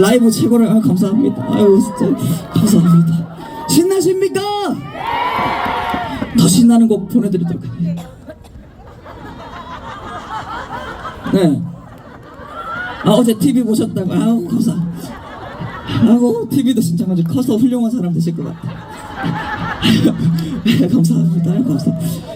라이브 최고를 아, 감사합니다. 아유 진짜 감사합니다. 신나십니까? 더 신나는 곡 보내드리도록 하겠습니다. 네. 아 어제 TV 보셨다고 아우 감사. 아우 TV도 진짜 아주 커서 훌륭한 사람 되실 것 같아. 감사합니다. 감사.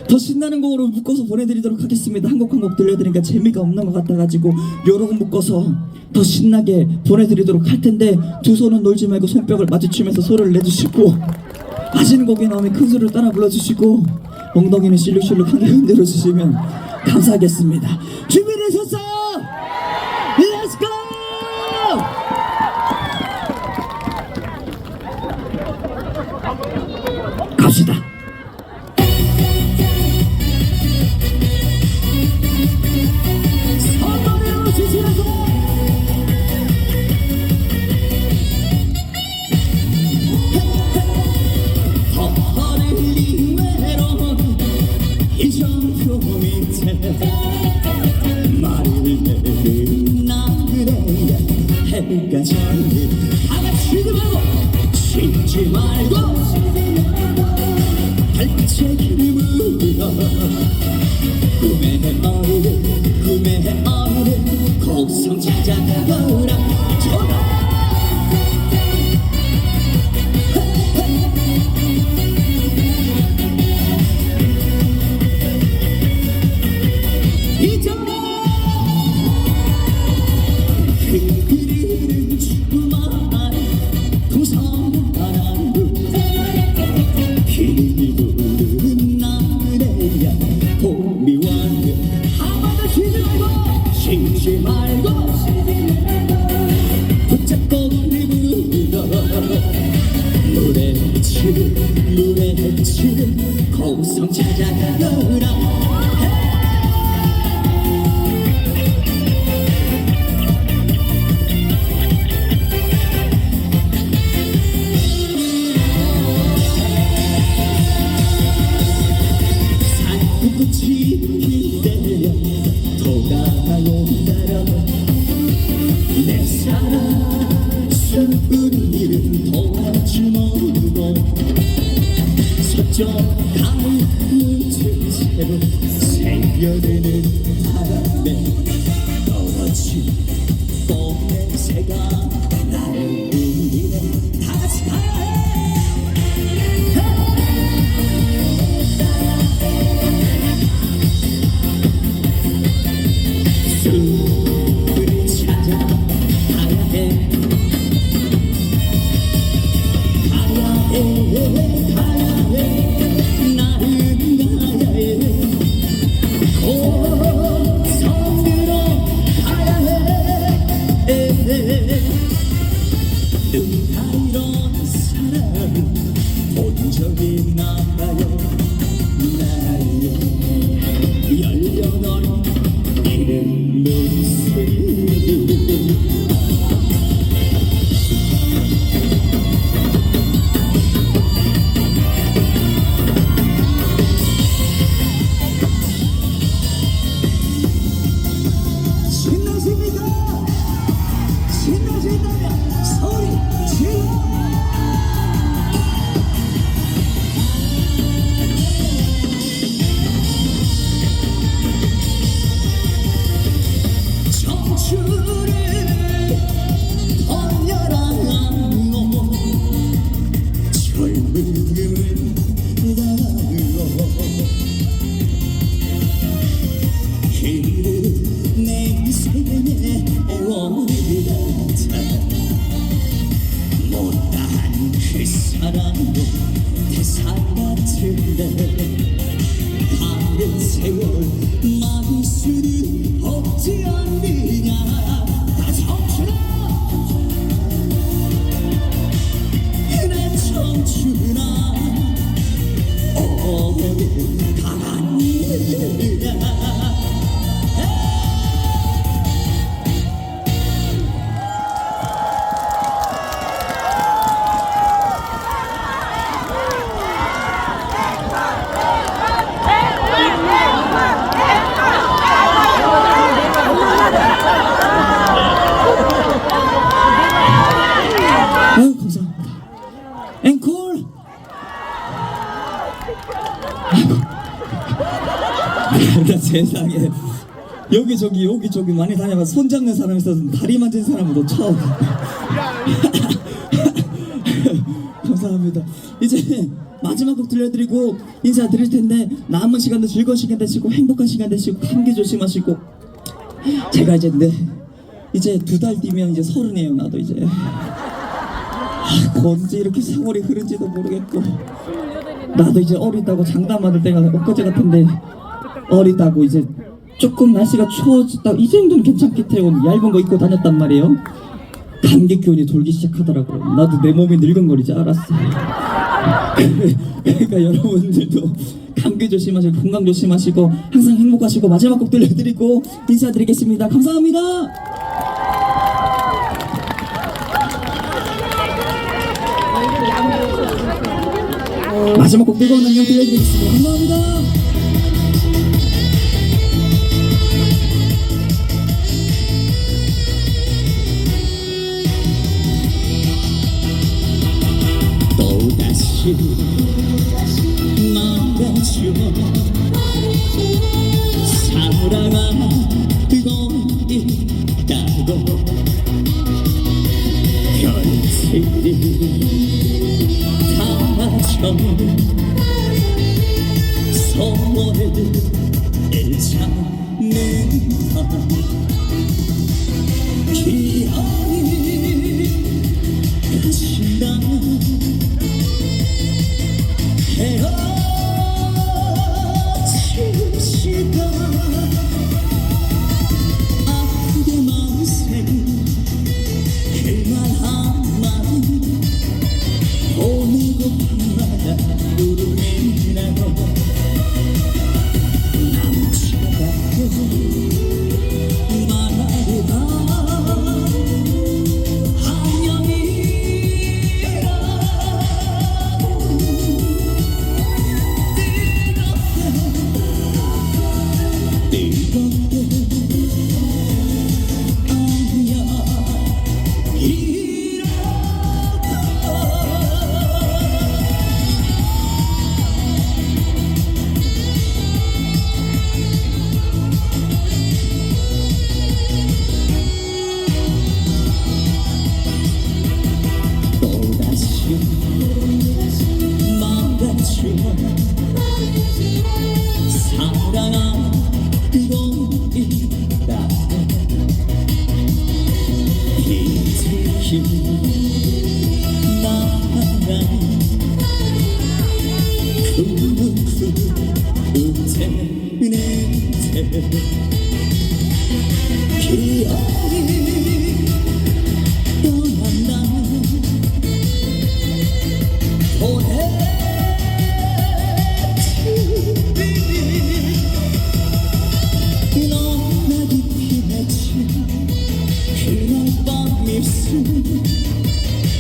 더 신나는 곡으로 묶어서 보내드리도록 하겠습니다. 한 곡 한 곡 들려드리니까 재미가 없는 것 같아가지고 여러 곡 묶어서 더 신나게 보내드리도록 할 텐데 두 손은 놀지 말고 손뼉을 마주치면서 소리를 내주시고 하시는 곡에 나오면 큰 소리를 따라 불러주시고 엉덩이는 실룩실룩하게 흔들어 주시면 감사하겠습니다. 준비되셨어요? Let's go! 갑시다. Thank you. 치는 곡성 찾아가거라 채로 생겨드는 바람에 떨어진 꽃 냄새가 나를 울리네. 다같이 가야 해 다른 세월 막을 수는 없지 않느냐. 다 청춘아! 내 청춘아. 어디 가봤 세상에. 여기 저기 여기 저기 많이 다녀봐 손 잡는 사람 있어서 다리 만진 사람은 너 처음. 감사합니다. 이제 마지막 곡 들려드리고 인사 드릴 텐데 남은 시간도 즐거운 시간 되시고 행복한 시간 되시고 감기 조심하시고. 제가 이제 네 이제 두 달 뒤면 이제 서른이에요 나도 이제. 아, 언제 이렇게 세월이 흐른지도 모르겠고. 나도 이제 어리다고 장담 받을 때가 엊그제 같은데 어리다고 이제 조금 날씨가 추워졌다 이 정도는 괜찮겠대 요 얇은 거 입고 다녔단 말이에요. 감기 기운이 돌기 시작하더라고 나도 내 몸이 늙은거리지 알았어. 그러니까 여러분들도 감기 조심하시고 건강 조심하시고 항상 행복하시고 마지막 곡 들려드리고 인사드리겠습니다. 감사합니다. 마지막 곡 뜨거운 안녕 들려드리겠습니다. 감사합니다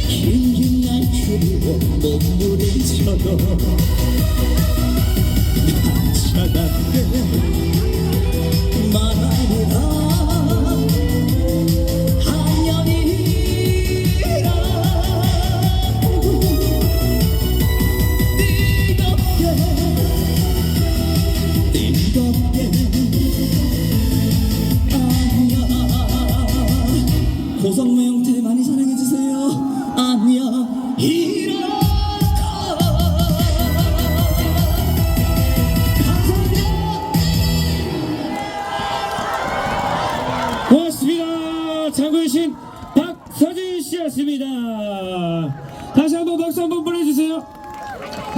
긴긴 날 그리워 몸부림쳐도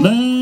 네.